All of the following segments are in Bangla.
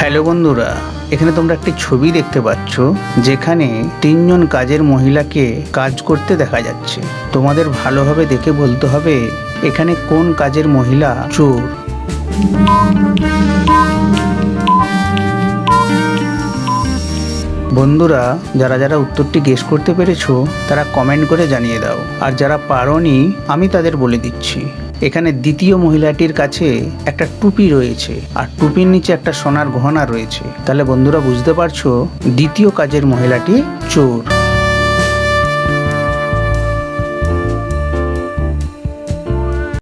হ্যালো বন্ধুরা, এখানে তোমরা একটি ছবি দেখতে পাচ্ছ, যেখানে তিনজন কাজের মহিলাকে কাজ করতে দেখা যাচ্ছে। তোমাদের ভালোভাবে দেখে বলতে হবে, এখানে কোন কাজের মহিলা চোর। বন্ধুরা, যারা যারা উত্তরটি গেস করতে পেরেছ, তারা কমেন্ট করে জানিয়ে দাও। আর যারা পারোনি, আমি তাদের বলে দিচ্ছি। এখানে দ্বিতীয় মহিলাটির কাছে একটা টুপি রয়েছে, আর টুপির নিচে একটা সোনার গহনা রয়েছে। তাহলে বন্ধুরা বুঝতে পারছ, দ্বিতীয় কাজের মহিলাটি চোর।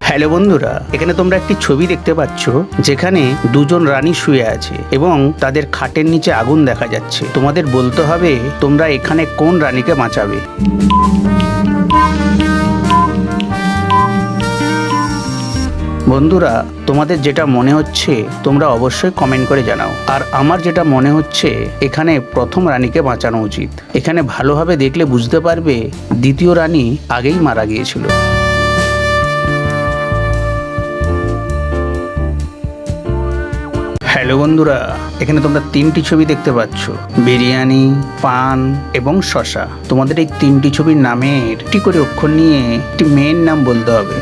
হ্যালো বন্ধুরা, এখানে তোমরা একটি ছবি দেখতে পাচ্ছ, যেখানে দুজন রানী শুয়ে আছে এবং তাদের খাটের নিচে আগুন দেখা যাচ্ছে। তোমাদের বলতে হবে, তোমরা এখানে কোন রানীকে বাঁচাবে? বন্ধুরা, তোমাদের যেটা মনে হচ্ছে তোমরা অবশ্যই কমেন্ট করে জানাও। আর আমার যেটা মনে হচ্ছে, এখানে প্রথম রানীকে বাঁচানো উচিত। এখানে ভালোভাবে দেখলে বুঝতে পারবে, দ্বিতীয় রানী আগেই মারা গিয়েছিল। হ্যালো বন্ধুরা, এখানে তোমরা তিনটি ছবি দেখতে পাচ্ছ। বিরিয়ানি, পান এবং শশা তোমাদের এই তিনটি ছবির নামের একটি করে অক্ষর নিয়ে একটি মেয়ের নাম বলতে হবে।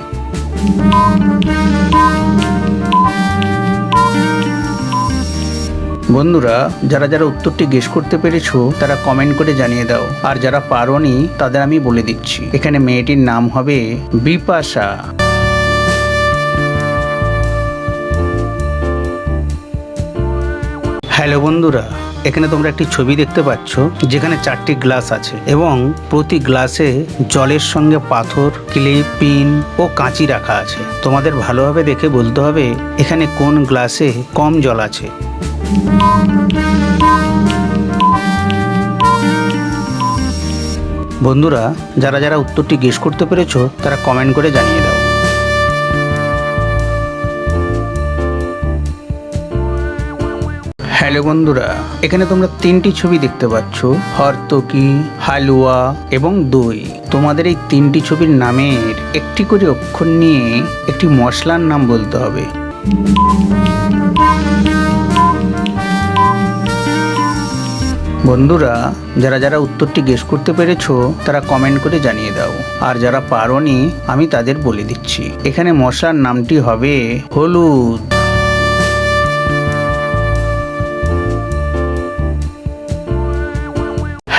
বন্ধুরা, যারা যারা উত্তরটি গেস করতে পেরেছ, তারা কমেন্ট করে জানিয়ে দাও। আর যারা পারোনি, তাদের আমি বলে দিচ্ছি। এখানে মেয়েটির নাম হবে বিপাশা। হ্যালো বন্ধুরা, এখানে তোমরা একটি ছবি দেখতে পাচ্ছ, যেখানে চারটি গ্লাস আছে এবং প্রতি গ্লাসে জলের সঙ্গে পাথর, ক্লিপ, পিন ও কাঁচি রাখা আছে। তোমাদের ভালোভাবে দেখে বলতে হবে, এখানে কোন গ্লাসে কম জল আছে। বন্ধুরা, যারা যারা উত্তরটি গেস করতে পেরেছ, তারা কমেন্ট করে জানিয়ে দাও। হ্যালো বন্ধুরা, এখানে তোমরা তিনটি ছবি দেখতে পাচ্ছ, হরতকি, হালুয়া এবং দই। তোমাদের এই তিনটি ছবির নামের একটি করে অক্ষর নিয়ে একটি মশলার নাম বলতে হবে। বন্ধুরা, যারা যারা উত্তরটি গেস করতে পেরেছ, তারা কমেন্ট করে জানিয়ে দাও। আর যারা পারনি, আমি তাদের বলে দিচ্ছি। এখানে মশার নামটি হবে হলুদ।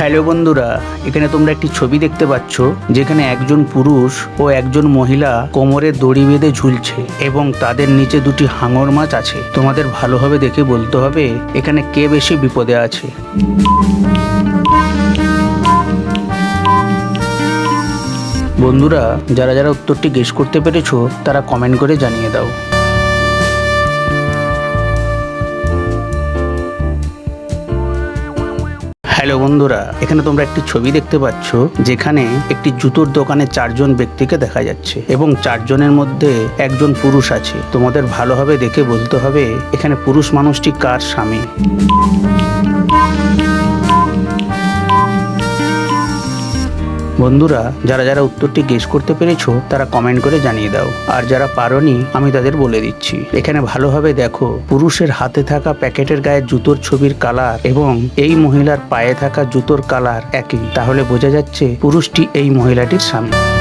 হ্যালো বন্ধুরা, এখানে তোমরা একটি ছবি দেখতে পাচ্ছ, যেখানে একজন পুরুষ ও একজন মহিলা কোমরে দড়ি বেঁধে ঝুলছে এবং তাদের নিচে দুটি হাঙর মাছ আছে। তোমাদের ভালোভাবে দেখে বলতে হবে, এখানে কে বেশি বিপদে আছে। বন্ধুরা, যারা যারা উত্তরটি গেস করতে পেরেছ, তারা কমেন্ট করে জানিয়ে দাও। হ্যালো বন্ধুরা, এখানে তোমরা একটি ছবি দেখতে পাচ্ছ, যেখানে একটি জুতোর দোকানে চারজন ব্যক্তিকে দেখা যাচ্ছে এবং চারজনের মধ্যে একজন পুরুষ আছে। তোমাদের ভালোভাবে দেখে বলতে হবে, এখানে পুরুষ মানুষটি কার স্বামী? বন্ধুরা, যারা যারা উত্তরটি গেস করতে পেরেছ, তারা কমেন্ট করে জানিয়ে দাও। আর যারা পারোনি, আমি তাদের বলে দিচ্ছি। এখানে ভালোভাবে দেখো, পুরুষের হাতে থাকা প্যাকেটের গায়ে জুতোর ছবির কালার এবং এই মহিলার পায়ে থাকা জুতোর কালার একই। তাহলে বোঝা যাচ্ছে পুরুষটি এই মহিলাটির স্বামী।